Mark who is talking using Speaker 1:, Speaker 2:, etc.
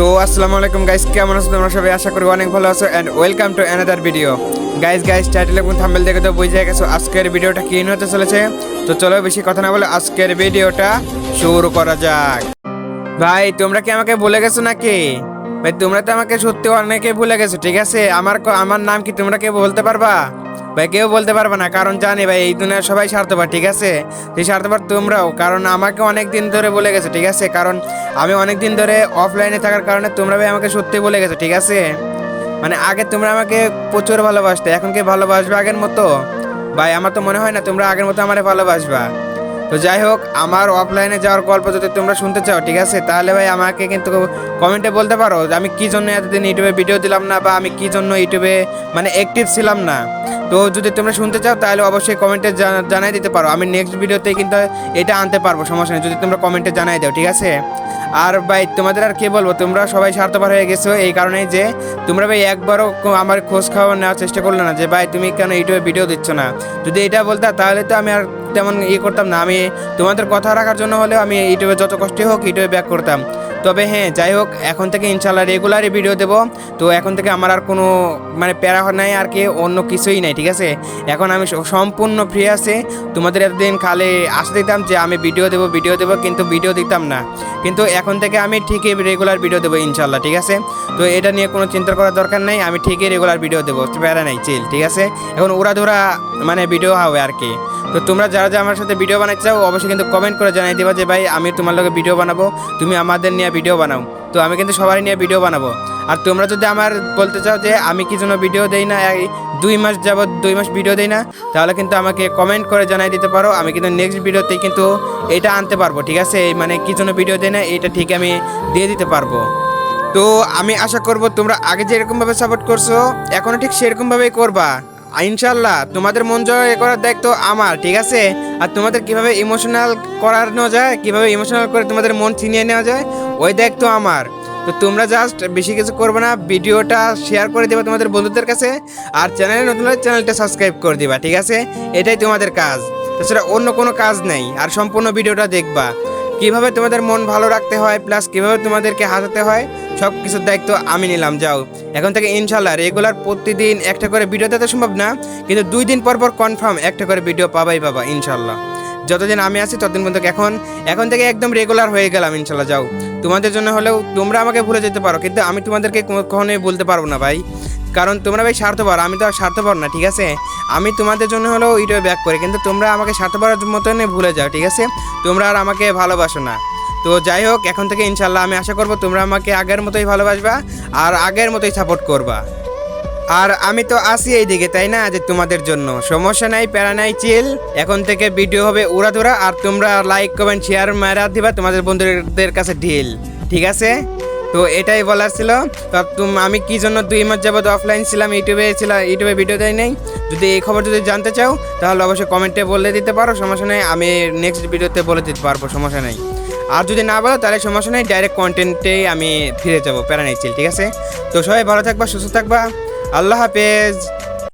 Speaker 1: তো আসসালামু আলাইকুম গাইস কেমন আছো তোমরা? সবাই আশা করি অনেক ভালো আছো and welcome to another video guys guys title এবং থাম্বনেল দেখে তো বুঝে গেছো আজকের ভিডিওটা কি হতে চলেছে? তো চলো বেশি কথা না বলে আজকের ভিডিওটা শুরু করা যাক। ভাই, তোমরা কি আমাকে ভুলে গেছো নাকি? ভাই, তোমরা তো আমাকে সত্যি অনেকে ভুলে গেছো, ঠিক আছে? আমার আমার নাম কি তোমরা কেউ বলতে পারবা? ভাই, কেউ বলতে পারবে না, কারণ জানি ভাই, এই দুনিয়ার সবাই স্বার্থপর, ঠিক আছে? সেই স্বার্থপর তোমরাও, কারণ আমাকে অনেক দিন ধরে বলে গেছে, ঠিক আছে? কারণ আমি অনেক দিন ধরে অফলাইনে থাকার কারণে তোমরা ভাই আমাকে সত্যি বলে গেছো, ঠিক আছে? মানে আগে তোমরা আমাকে প্রচুর ভালোবাসতে, এখন কি ভালোবাসবে আগের মতো? ভাই, আমার তো মনে হয় না তোমরা আগের মতো আমারে ভালোবাসবা। তো যাই হোক, আমার অফলাইনে যাওয়ার গল্প যদি তোমরা শুনতে চাও, ঠিক আছে? তাহলে ভাই আমাকে কিন্তু কমেন্টে বলতে পারো যে আমি কী জন্য এতদিন ইউটিউবে ভিডিও দিলাম না বা আমি কী জন্য ইউটিউবে মানে অ্যাক্টিভ ছিলাম না। তো যদি তোমরা শুনতে চাও, তাহলে অবশ্যই কমেন্টে জানাই দিতে পারো। আমি নেক্সট ভিডিওতে কিন্তু এটা আনতে পারব, সমস্যা নেই। যদি তোমরা কমেন্টে জানাই দাও, ঠিক আছে? আর ভাই, তোমাদের আর কি বলব? তোমরা সবাই স্বার্থপর হয়ে গেছো এই কারণে যে তোমরা ভাই একবারও আমার খোঁজ খাবার নেওয়ার চেষ্টা করলে না যে, ভাই, তুমি কেন ইউটিউবে ভিডিও দিচ্ছ না? যদি এটা বলতে, তাহলে তো আমি আর তেমন ইয়ে করতাম না। আমি তোমাদের কথা রাখার জন্য হলেও আমি ইউটিউবে যত কষ্টই হোক ইউটিউবে ব্যাক করতাম। তবে হ্যাঁ যাই হোক এখন থেকে ইনশাল্লাহ রেগুলারই ভিডিও দেবো। তো এখন থেকে আমার আর কোনো মানে প্যারা নাই, আর কি অন্য কিছুই নাই, ঠিক আছে? এখন আমি সম্পূর্ণ ফ্রি আছে। তোমাদের এতদিন খালি আশা দিতাম যে আমি ভিডিও দেবো ভিডিও দেবো, কিন্তু ভিডিও দিতাম না। কিন্তু এখন থেকে আমি ঠিকই রেগুলার ভিডিও দেবো ইনশাল্লাহ ঠিক আছে? তো এটা নিয়ে কোনো চিন্তা করার দরকার নেই, আমি ঠিকই রেগুলার ভিডিও দেবো, প্যারা নাই চিল ঠিক আছে? এখন ওরা ধরা মানে ভিডিও হবে আর কি। তো তোমরা যারা যারা আমার সাথে ভিডিও বানাতে চাও, অবশ্যই কিন্তু কমেন্ট করে জানাই দেবা যে, ভাই, আমি তোমার লগে ভিডিও বানাবো, তুমি আমাদের নিয়ে ভিডিও বানাও। তো আমি কিন্তু সবারই নিয়ে ভিডিও বানাবো। আর তোমরা যদি আমার বলতে চাও যে আমি কি জন্য ভিডিও দেই না, এই দুই মাস যাবত দুই মাস ভিডিও দেই না, তাহলে কিন্তু আমাকে কমেন্ট করে জানাই দিতে পারো। আমি কিন্তু নেক্সট ভিডিওতে কিন্তু এটা আনতে পারব, ঠিক আছে? মানে কি জন্য ভিডিও দেই না, এটা ঠিক আমি দিয়ে দিতে পারব। তো আমি আশা করব তোমরা আগে যেরকম ভাবে সাপোর্ট করছ, এখনও ঠিক সেরকম ভাবেই করবা। ইনশাল্লাহ তোমাদের মন জয় করার দায়িত্ব আমার, ঠিক আছে? আর তোমাদের কীভাবে ইমোশনাল করানো যায়, কীভাবে ইমোশনাল করে তোমাদের মন ছিনিয়ে নেওয়া যায়, ওই দায়িত্ব আমার। তো তোমরা জাস্ট বেশি কিছু করবে না, ভিডিওটা শেয়ার করে দেবে তোমাদের বন্ধুদের কাছে, আর চ্যানেলে নতুন হলে চ্যানেলটা সাবস্ক্রাইব করে দিবা, ঠিক আছে? এটাই তোমাদের কাজ। তাছাড়া অন্য কোনো কাজ নেই, আর সম্পূর্ণ ভিডিওটা দেখবা। কীভাবে তোমাদের মন ভালো রাখতে হয় প্লাস কীভাবে তোমাদেরকে হাসাতে হয় সব কিছুর দায়িত্ব আমি নিলাম, যাও। এখন থেকে ইনশাল্লাহ রেগুলার প্রতিদিন একটা করে ভিডিও দিতে সম্ভব না, কিন্তু দুই দিন পর পর কনফার্ম একটা করে ভিডিও পাবাই পাবা ইনশাল্লাহ যতদিন আমি আছি ততদিন পর্যন্ত এখন এখন থেকে একদম রেগুলার হয়ে গেলাম ইনশাল্লাহ যাও। তোমাদের জন্য হলেও তোমরা আমাকে ভুলে যেতে পারো, কিন্তু আমি তোমাদেরকে কখনোই বলতে পারব না ভাই। কারণ তোমরা ভাই স্বার্থপর, আমি তো আর স্বার্থপর না, ঠিক আছে? আমি তোমাদের জন্য হলেও ইউটিউবে ব্যাক করি, কিন্তু তোমরা আমাকে স্বার্থপরের মতনই ভুলে যাও, ঠিক আছে? তোমরা আর আমাকে ভালোবাসো না। তো যাই হোক, এখন থেকে ইনশাল্লাহ আমি আশা করব তোমরা আমাকে আগের মতোই ভালোবাসবা আর আগের মতোই সাপোর্ট করবা। আর আমি তো আসি এই দিকে তাই না? যে তোমাদের জন্য। সমস্যা নাই, প্যারা নাই চিল এখন থেকে ভিডিও হবে উড়াধুরা আর তোমরা লাইক কমেন্ট শেয়ার মারা দিবা তোমাদের বন্ধুদের কাছে ঢিল ঠিক আছে? তো এটাই বলার ছিল। তো আমি কি জন্য দুই মাস যাবত অফলাইন ছিলাম, ইউটিউবে ছিলাম ইউটিউবে ভিডিও দেয় নাই? যদি এই খবর যদি জানতে চাও, তাহলে অবশ্যই কমেন্টে বলে দিতে পারো, সমস্যা নেই। আমি নেক্সট ভিডিওতে বলে দিতে পারব, সমস্যা নেই। আর যদি না বলো, তাহলে সমস্যা নেই ডাইরেক্ট কন্টেন্টেই আমি ফিরে যাব প্যারা নেই ঠিক আছে? তো সবাই ভালো থাকবা, সুস্থ থাকবা, আল্লাহ হাফেজ।